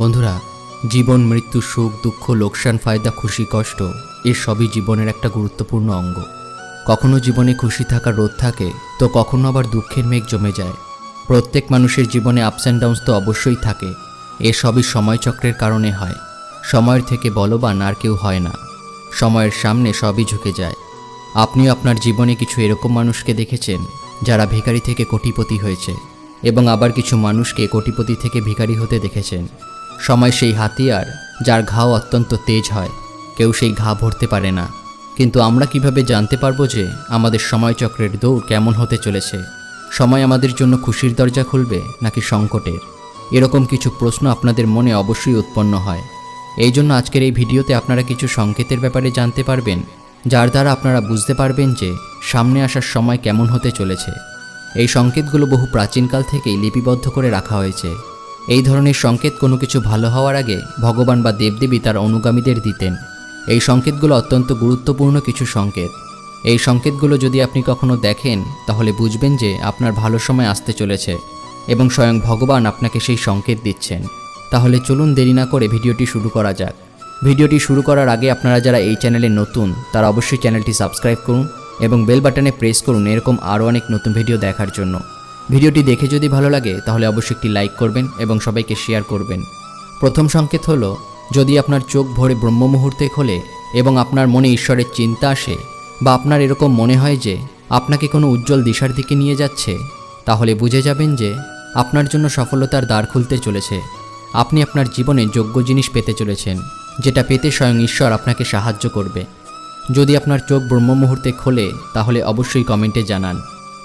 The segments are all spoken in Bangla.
বন্ধুরা, জীবন, মৃত্যু, সুখ, দুঃখ, লোকসান, ফায়দা, খুশি, কষ্ট এর সবই জীবনের একটা গুরুত্বপূর্ণ অঙ্গ। কখনো জীবনে খুশি থাকার রোধ থাকে, তো কখনো আবার দুঃখের মেঘ জমে যায়। প্রত্যেক মানুষের জীবনে আপস অ্যান্ড ডাউনস তো অবশ্যই থাকে, এ সবই সময়চক্রের কারণে হয়। সময়ের থেকে বলবান আর কেউ হয় না, সময়ের সামনে সবই ঝুঁকে যায়। আপনিও আপনার জীবনে কিছু এরকম মানুষকে দেখেছেন, যারা ভিখারি থেকে কোটিপতি হয়েছে, এবং আবার কিছু মানুষকে কোটিপতি থেকে ভিখারি হতে দেখেছেন? সময় সেই হাতিয়ার, যার ঘাও অত্যন্ত তেজ হয়। কেউ সেই ঘা ভরতে পারে না। কিন্তু আমরা কীভাবে জানতে পারব যে আমাদের সময়চক্রের দৌড় কেমন হতে চলেছে? সময় আমাদের জন্য খুশির দরজা খুলবে নাকি সংকটের? এরকম কিছু প্রশ্ন আপনাদের মনে অবশ্যই উৎপন্ন হয়। এই জন্য আজকের এই ভিডিওতে আপনারা কিছু সংকেতের ব্যাপারে জানতে পারবেন, যার দ্বারা আপনারা বুঝতে পারবেন যে সামনে আসার সময় কেমন হতে চলেছে। এই সংকেতগুলো বহু প্রাচীনকাল থেকেই লিপিবদ্ধ করে রাখা হয়েছে। এই ধরনের সংকেত কোনো কিছু ভালো হওয়ার আগে ভগবান বা দেবদেবী তার অনুগামীদের দিতেন। এই সংকেতগুলো অত্যন্ত গুরুত্বপূর্ণ কিছু সংকেত। এই সংকেতগুলো যদি আপনি কখনো দেখেন, তাহলে বুঝবেন যে আপনার ভালো সময় আসতে চলেছে এবং স্বয়ং ভগবান আপনাকে সেই সংকেত দিচ্ছেন। তাহলে চলুন দেরি না করে ভিডিওটি শুরু করা যাক। ভিডিওটি শুরু করার আগে আপনারা যারা এই চ্যানেলে নতুন, তারা অবশ্যই চ্যানেলটি সাবস্ক্রাইব করুন এবং বেল বাটনে প্রেস করুন এরকম আরও অনেক নতুন ভিডিও দেখার জন্য। ভিডিওটি দেখে যদি ভালো লাগে, তাহলে অবশ্যই একটি লাইক করবেন এবং সবাইকে শেয়ার করবেন। প্রথম সংকেত হলো, যদি আপনার চোখ ভরে ব্রহ্ম মুহূর্তে খোলে এবং আপনার মনে ঈশ্বরের চিন্তা আসে বা আপনার এরকম মনে হয় যে আপনাকে কোনো উজ্জ্বল দিশার দিকে নিয়ে যাচ্ছে, তাহলে বুঝে যাবেন যে আপনার জন্য সফলতার দ্বার খুলতে চলেছে। আপনি আপনার জীবনে যোগ্য জিনিস পেতে চলেছেন, যেটা পেতে স্বয়ং ঈশ্বর আপনাকে সাহায্য করবে। যদি আপনার চোখ ব্রহ্ম মুহূর্তে খোলে, তাহলে অবশ্যই কমেন্টে জানান।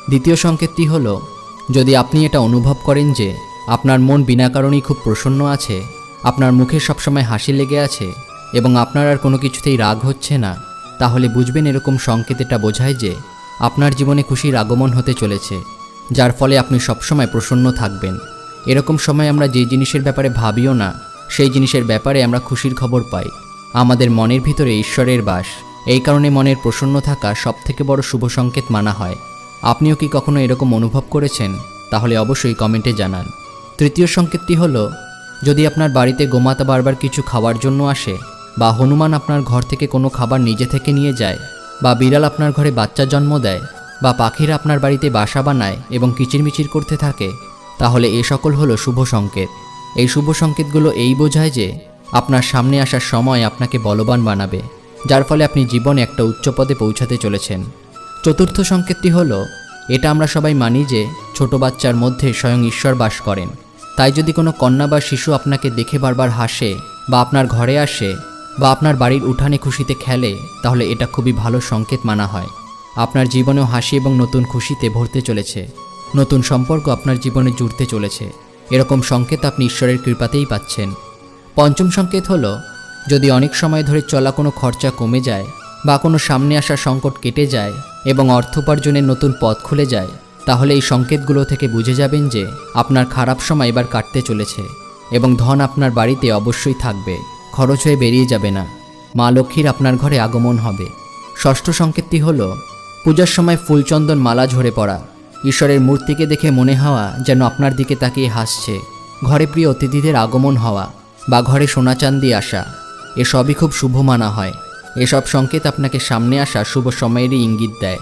দ্বিতীয় সংকেতটি হলো যদি আপনি এটা অনুভব করেন যে আপনার মন বিনা কারণেই খুব প্রসন্ন আছে, আপনার মুখে সবসময় হাসি লেগে আছে, এবং আপনার আর কোনো কিছুতেই রাগ হচ্ছে না, তাহলে বুঝবেন এরকম সংকেত এটা বোঝায় যে আপনার জীবনে খুশির আগমন হতে চলেছে, যার ফলে আপনি সবসময় প্রসন্ন থাকবেন। এরকম সময় আমরা যে জিনিসের ব্যাপারে ভাবিও না, সেই জিনিসের ব্যাপারে আমরা খুশির খবর পাই। আমাদের মনের ভিতরে ঈশ্বরের বাস, এই কারণে মনের প্রসন্ন থাকা সবথেকে বড় শুভ সংকেত মানা হয়। আপনিও কি কখনো এরকম অনুভব করেছেন? তাহলে অবশ্যই কমেন্টে জানান। তৃতীয় সংকেতটি হলো, যদি আপনার বাড়িতে গোমাতা বারবার কিছু খাওয়ার জন্য আসে, বা হনুমান আপনার ঘর থেকে কোনো খাবার নিজে থেকে নিয়ে যায়, বা বিড়াল আপনার ঘরে বাচ্চা জন্ম দেয়, বা পাখিরা আপনার বাড়িতে বাসা বানায় এবং কিচিরমিচির করতে থাকে, তাহলে এ সকল হলো শুভ সংকেত। এই শুভ সংকেতগুলো এই বোঝায় যে, আপনার সামনে আসার সময় আপনাকে বলবান বানাবে, যার ফলে আপনি জীবনে একটা উচ্চ পদে পৌঁছাতে চলেছেন। চতুর্থ সংকেতটি হল, এটা আমরা সবাই মানি যে, ছোট বাচ্চার মধ্যে স্বয়ং ঈশ্বর বাস করেন। তাই যদি কোনো কন্যা বা শিশু আপনাকে দেখে বারবার হাসে, বা আপনার ঘরে আসে, বা আপনার বাড়ির উঠানে খুশিতে খেলে, তাহলে এটা খুবই ভালো সংকেত মানা হয়। আপনার জীবনেও হাসি এবং নতুন খুশিতে ভরতে চলেছে। নতুন সম্পর্ক আপনার জীবনে জুড়তে চলেছে। এরকম সংকেত আপনি ঈশ্বরের কৃপাতেই পাচ্ছেন। পঞ্চম সংকেত হলো, যদি অনেক সময় ধরে চলা কোনো খরচা কমে যায় বা কোনো সামনে আসা সংকট কেটে যায় এবং অর্থ উপার্জনের নতুন পথ খুলে যায়, তাহলে এই সংকেতগুলো থেকে বুঝে যাবেন যে আপনার খারাপ সময় এবার কাটতে চলেছে এবং ধন আপনার বাড়িতে অবশ্যই থাকবে, খরচ হয়ে বেরিয়ে যাবে না। মা লক্ষ্মীর আপনার ঘরে আগমন হবে। ষষ্ঠ সংকেতটি হল, পূজার সময় ফুলচন্দন মালা ঝরে পড়া। ঈশ্বরের মূর্তিকে দেখে মনে হওয়া যেন আপনার দিকে তাকিয়ে হাসছে। ঘরে প্রিয় অতিথিদের আগমন হওয়া বা ঘরে সোনা চাঁদি আসা, এসবই খুব শুভ মানা হয়। এসব সংকেত আপনাকে সামনে আসা শুভ সময়েরই ইঙ্গিত দেয়।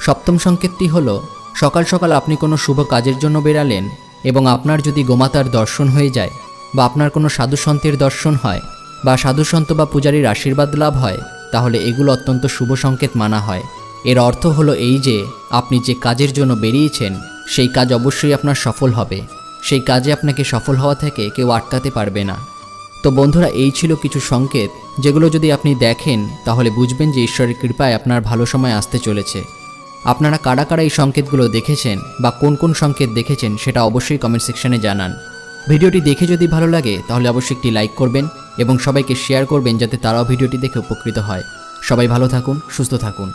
সপ্তম সংকেতটি হল, সকাল সকাল আপনি কোনো শুভ কাজের জন্য বেরালেন এবং আপনার যদি গোমাতার দর্শন হয়ে যায় বা আপনার কোনো সাধুসন্তের দর্শন হয় বা সাধুসন্ত বা পূজারীর আশীর্বাদ লাভ হয়, তাহলে এগুলো অত্যন্ত শুভ সংকেত মানা হয়। এর অর্থ হলো এই যে, আপনি যে কাজের জন্য বেরিয়েছেন, সেই কাজ অবশ্যই আপনার সফল হবে। সেই কাজে আপনাকে সফল হওয়া থেকে কেউ আটকাতে পারবে না। তো বন্ধুরা, এই ছিল কিছু সংকেত যেগুলো যদি আপনি দেখেন, তাহলে বুঝবেন যে ঈশ্বরের কৃপায় আপনার ভালো সময় আসতে চলেছে। আপনারা কারা কারা এই সংকেতগুলো দেখেছেন বা কোন কোন সংকেত দেখেছেন সেটা অবশ্যই কমেন্ট সেকশনে জানান। ভিডিওটি দেখে যদি ভালো লাগে, তাহলে অবশ্যই একটি লাইক করবেন এবং সবাইকে শেয়ার করবেন যাতে তারাও ভিডিওটি দেখে উপকৃত হয়। সবাই ভালো থাকুন, সুস্থ থাকুন।